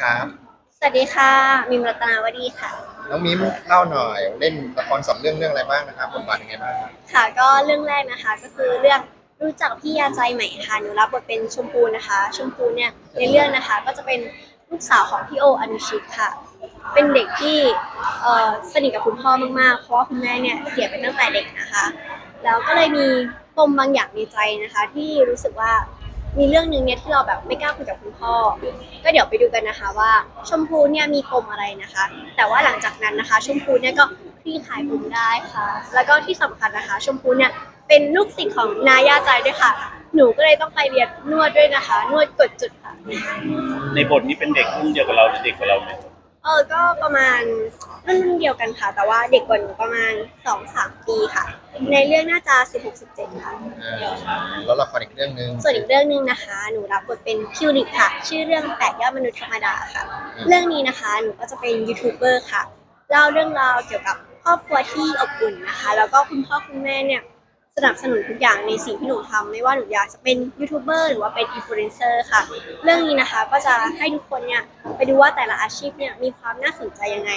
ครับสวัสดีค่ะมิมรัตนาวดีค่ะ น้องมิ้มเล่าหน่อยเล่นละครสองเรื่องเรื่องอะไรบ้างนะครับบทบาทยังไงบ้างครับค่ะก็เรื่องแรกนะคะก็คือเรื่องรู้จักพี่ยาใจใหม่ค่ะหนูรับบทเป็นชมพูนะคะ ชมพูเนี่ยในเรื่องนะคะก็จะเป็นลูกสาวของพี่โออนุชิตค่ะ เป็นเด็กที่เอ่อสนิทกับคุณพ่อมากๆ เพราะว่าคุณแม่เนี่ยเสียไปตั้งแต่เด็กนะคะ แล้วก็เลยมีปมบางอย่างในใจนะคะ ที่รู้สึกว่า มีเรื่องหนึ่งเนี่ยที่เราแบบไม่กล้าคุยกับคุณพ่อ ก็เดี๋ยวไปดูกันนะคะว่า ชมพูเนี่ยมีปมอะไรนะคะ แต่ว่าหลังจากนั้นนะคะ ชมพูเนี่ยก็คลี่คลายปมได้ค่ะ แล้วก็ที่สำคัญนะคะ ชมพูเนี่ยเป็นลูกศิษย์ของนายาใจด้วยค่ะ หนูก็เลยต้องไปเรียนนวดด้วยนะคะ นวดกดจุดค่ะ ในบทนี้เป็นเด็กรุ่นเดียวกับเราหรือเด็กกว่าเราไหม ออก็ประมาณรุ่นเดียวกันค่ะ แต่ว่าเด็กกว่าหนูประมาณสองสามปีค่ะ ในเรื่องน่าจะสิบหกสิบเจ็ดค่ะอ่าแล้วละครอีกเรื่องหนึ่ง ส่วนอีกเรื่องหนึ่งนะคะ หนูรับบทเป็นคิวริกค่ะ ชื่อเรื่องแปดยอดมนุษย์ธรรมดาค่ะเรื่องนี้นะคะหนูก็จะเป็นยูทูบเบอร์ค่ะเล่าเรื่องราวเกี่ยวกับครอบครัวที่อบอุ่นนะคะ แล้วก็คุณพ่อคุณแม่เนี่ย สนับสนุนทุกอย่างในสิ่งที่หนูทำไม่ว่าหนูอยากจะเป็นยูทูบเบอร์หรือว่าเป็นอินฟลูเอนเซอร์ค่ะ เรื่องนี้นะคะก็จะให้ทุกคนเนี่ยไปดูว่าแต่ละอาชีพเนี่ยมีความน่าสนใจยังไง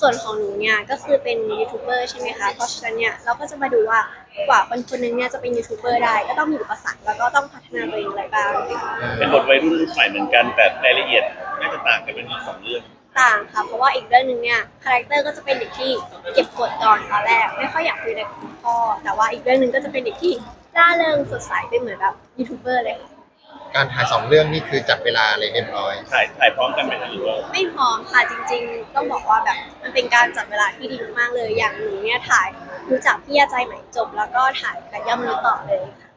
ส่วนของหนูเนี่ยก็คือเป็นยูทูบเบอร์ใช่ไหมคะ เพราะฉะนั้นเนี่ยเราก็จะมาดูว่ากว่าคนคนหนึงเนี่ยจะเป็นยูทูบเบอร์ได้ ก็ต้องมีอุปสรรคแล้วก็ต้องพัฒนาตัวเองอะไรบ้างเป็นบทวัยรุ่นรุ่นใหม่เหมือนกันแต่รายละเอียดน่าจะต่างกันเป็นสองเรื่อง ต่างค่ะ เพราะว่าอีกเรื่องหนึ่งเนี่ยคาแรคเตอร์ก็จะเป็นเด็กที่เก็บกดก่อนตอนแรก ไม่ค่อยอยากคุยอะไรกับคุณพ่อแต่ว่าอีกเรื่องหนึ่งก็จะเป็นเด็กที่ร่าเริงสดใสเป็นเหมือนแบบยูทูบเบอร์เลยค่ะการถ่ายสองเรื่องนี่คือจัดเวลาอะไรเรียบร้อย ถ่ายถ่ายพร้อมกันไหมหรือว่าไม่พร้อมค่ะจริง ๆ ต้องบอกว่าแบบมันเป็นการจัดเวลาที่ดีมากๆเลย อย่างหนูเนี่ยถ่ายรู้จักพี่ยาใจใหม่จบ แล้วก็ถ่ายกับย่อมนุษย์ต่อเลยค่ะ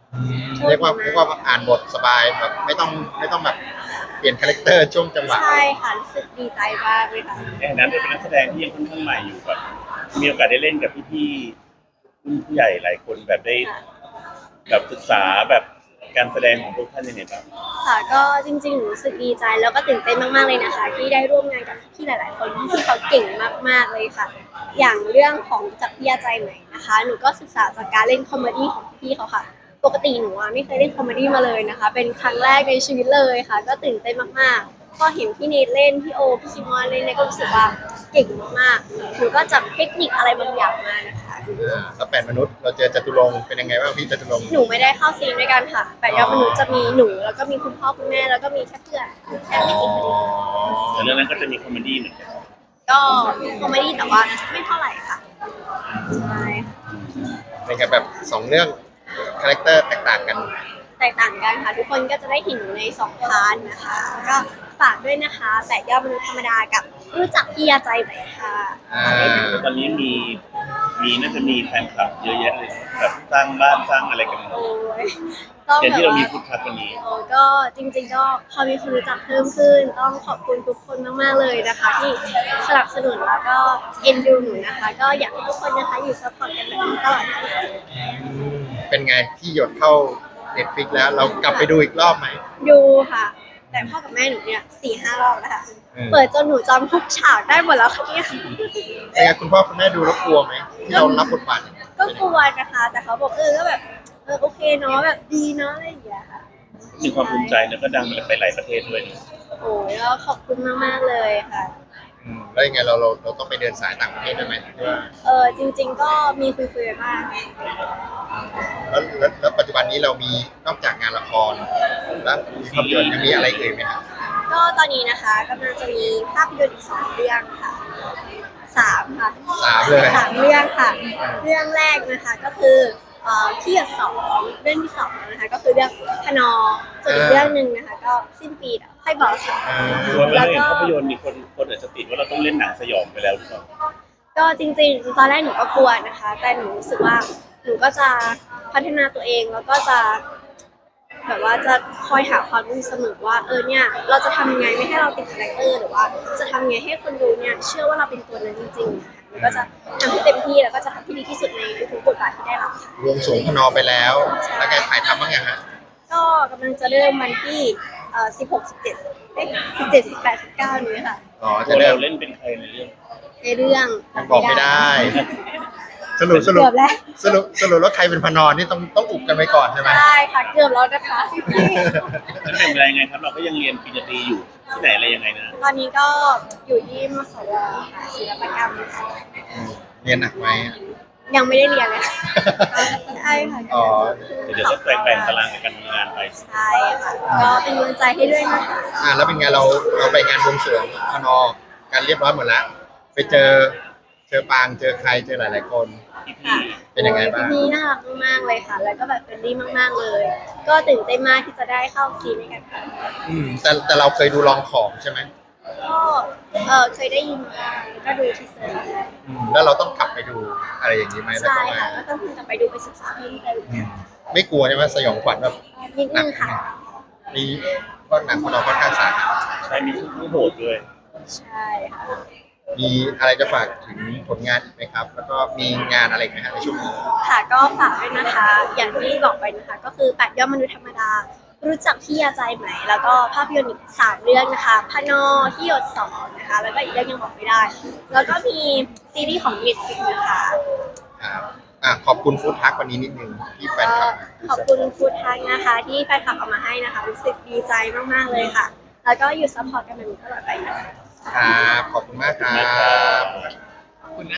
เรียกว่าเรียกว่าอ่านบทสบายแบบไม่ต้องไม่ต้องแบบเปลี่ยนคาแรคเตอร์ช่วงจังหวะใช่ค่ะรู้สึกดีใจมากเลยค่ะในฐานะเป็นนักแสดงที่ยังค่อนข้างใหม่อยู่แบบมีโอกาสได้เล่นกับพี่ๆรุ่นผู้ใหญ่หลายคนแบบได้ค่ะแบบศึกษาแบบการแสดงของพวกท่านยังไงบ้างค่ะก็จริงๆหนูรู้สึกดีใจแล้วก็ตื่นเต้นมากๆเลยนะคะ ที่ได้ร่วมงานกับพี่หลาย ๆ คนที่เขาเก่งมากๆเลยค่ะ อย่างเรื่องของจากพี่ยาใจใหม่นะคะ หนูก็ศึกษาจากการเล่นคอมเมดี้ของพี่เขาค่ะ ปกติหนูอะไม่เคยเล่นคอมเมดี้มาเลยนะคะ เป็นครั้งแรกในชีวิตเลยค่ะ ก็ตื่นเต้นมากๆพอเห็นพี่เนทเล่น พี่โอ พี่คิมอนเล่นเนี่ยก็รู้สึกว่าเก่งมากๆหนูก็จับเทคนิคอะไรบางอย่างมานะคะ อ่าแล้วแปดมนุษย์เราเจอจตุรงค์เป็นยังไงบ้างพี่จตุรงค์หนูไม่ได้เข้าซีนด้วยกันค่ะ แต่ยอดมนุษย์จะมีหนู แล้วก็มีคุณพ่อคุณแม่ แล้วก็มีแค่เพื่อนแค่ไม่กี่คนแต่เรื่องนั้นก็จะมีคอมเมดี้เหมือนกันก็คอมเมดี้แต่ว่าไม่เท่าไหร่ค่ะ ใช่ เป็นกันแบบสองเรื่อง คาแรคเตอร์แตกต่างกัน แตกต่างกันค่ะ ทุกคนก็จะได้เห็นหนูในสองพาร์ทนะคะ ก็ฝากด้วยนะคะแปดยอดมนุษย์ธรรมดากับรู้จักพี่ยาใจไหมค่ะอ่า ตอนนี้มีมีน่าจะมีแฟนคลับเยอะแยะเลยแบบสร้างบ้านสร้างอะไรกันโอ้ยต้องอย่างแบบที่เรามีว่า พุทธักวันนี้ โอ้ก็จริงๆก็พอมีคนรู้จักเพิ่มขึ้น ต้องขอบคุณทุกคนมากๆเลยนะคะ ที่สนับสนุนแล้วก็เอ็นดูหนูนะคะ ก็อยากให้ทุกคนนะคะอยู่ซัพพอร์ตกันแบบนี้ตลอดไปเป็น ไงที่หยดเข้าเน็ตฟิกแล้ว เรากลับไปดูอีกรอบไหม ดูค่ะ แต่พ่อกับแม่หนูเนี่ยสี่ห้ารอบแล้วค่ะอืมเปิดจนหนูจำทุกฉากได้หมดแล้วค่ะเนี่ยเป็นไงคุณพ่อคุณแม่ดูแล้วกลัวไหมที่เรารับบทบาทเนี่ยก็กลัวนะคะ แต่เขาบอกเออก็แบบเออโอเคเนาะแบบดีเนาะอะไรอย่างเงี้ยค่ะ มีความภูมิใจแล้วก็ดังไปหลายประเทศด้วยนะ โอ้ยก็ขอบคุณมาก ๆ เลยค่ะ อืมแล้วยังไงเราเราเราต้องไปเดินสายต่างประเทศด้วยไหมหรือว่าเออจริง ๆ ก็มีคุยๆกันบ้างแล้วแล้วแล้วปัจจุบันนี้เรามีนอกจากงานละครแล้วมีภาพยนตร์ยังมีอะไรอื่นไหมครับก็ตอนนี้นะคะกำลังจะมีภาพยนตร์อีกสองเรื่องค่ะสามค่ะ สามเลย สามเรื่องค่ะ เรื่องแรกนะคะก็คือ เอ่อพี่หยดสองเรื่องที่สองนะคะก็คือเรื่องพนอส่วนอีกเรื่องหนึ่งนะคะก็สิ้นปีเดี๋ยวค่อยบอกค่ะอ่าคือว่าเวลาเห็นภาพยนตร์มีคนคนอาจจะติดว่าเราต้องเล่นหนังสยองไปแล้วหรือเปล่าก็จริงๆ ตอนแรกหนูก็กลัวนะคะ แต่หนูรู้สึกว่าหนูก็จะพัฒนาตัวเองแล้วก็จะ แบบว่าจะคอยหาความรู้เสมอว่าเออเนี่ย เราจะทำยังไงไม่ให้เราติดคาแรคเตอร์หรือว่า จะทำยังไงให้คนดูเนี่ยเชื่อว่าเราเป็นตัวนั้นจริงๆนะคะหนู ก็จะทำให้เต็มที่แล้วก็จะทำที่ดีที่สุดในทุกๆบทบาทที่ได้รับค่ะรวมสูงพนอไปแล้ว แล้วแกถ่ายทำบ้างยังฮะก็กำลังจะเริ่มวันที่เอ่อ16 17เอ๊ะ17 18 19นี้ค่ะ อ๋อตัจะวเริ่เรามเล่นเป็นใครในเรื่องในเรื่อง ยังบอกไม่ได้ สรุปสรุปเกือบแล้ว สรุปสรุปแล้วใครเป็นพนอนนี่ต้องต้องอุบกันไว้ก่อนใช่ไหมใช่ค่ะเกือบแล้วนะคะจะเป็นอะไรไงครับ เราก็ยังเรียนปริญญาตรีอยู่ที่ไหนอะไรยังไงนะตอนนี้ก็อยู่ที่มสวค่ะศิลปกรรมค่ะอืมเรียนหนักไหมอะยังไม่ได้เรียนเลยค่ะใช่ค่ะอ๋อ เดี๋ยวจะแบ่งแบ่งตารางการทำงานไป ใช่ค่ะก็เป็นกำลังใจให้ด้วยนะคะ อ่าแล้วเป็นไงเราเราไปงานบวงสรวงพนอกันเรียบร้อยหมดแล้ว ไปเจอเจอปางเจอใครเจอหลายๆคน ค่ะเป็นยังไงบ้างพี่น่ารักมากๆเลยค่ะ แล้วก็แบบเป็นดีมากๆเลย ก็ตื่นเต้นมากที่จะได้เข้าซีนด้วยกันค่ะอืมแต่แต่เราเคยดูลองของใช่ไหมก็เออเคยได้ยินมาก็ดูทีเซอร์อืมแล้วเราต้องกลับไปดูอะไรอย่างนี้ไหมแล้วใช่ก็มาค่ะก็ต้องกลับไปดูไปศึกษาเพิ่มเติมอืมไม่กลัวใช่ไหมสยองขวัญแบบนิดนึงค่ะมีก็หนังพนอค่อนข้างสาหัสใช่มีผู้โหดด้วยใช่ค่ะ มีอะไรจะฝากถึงผลงานอีกไหมครับ แล้วก็มีงานอะไรอีกไหมฮะในช่วงนี้ ค่ะก็ฝากด้วยนะคะ อย่างที่บอกไปนะคะ ก็คือแปดยอดมนุษย์ธรรมดา รู้จักพี่ยาใจไหม แล้วก็ภาพยนตร์อีกสามเรื่องนะคะพนอที่หยดสองนะคะ แล้วก็อีกเรื่องยังบอกไม่ได้ แล้วก็มีซีรีส์ของ Netflix นะคะครับอะขอบคุณฟู้ดทักวันนี้นิดนึงที่แฟนก็คลับขอบคุณฟูดทักนะคะ ที่แฟนคลับเอามาให้นะคะ รู้สึกดีใจมากๆเลยค่ะ แล้วก็อยู่ซัพพอร์ตกันแบบนี้ตลอดไปนะคะ ครับขอบคุณมากครับ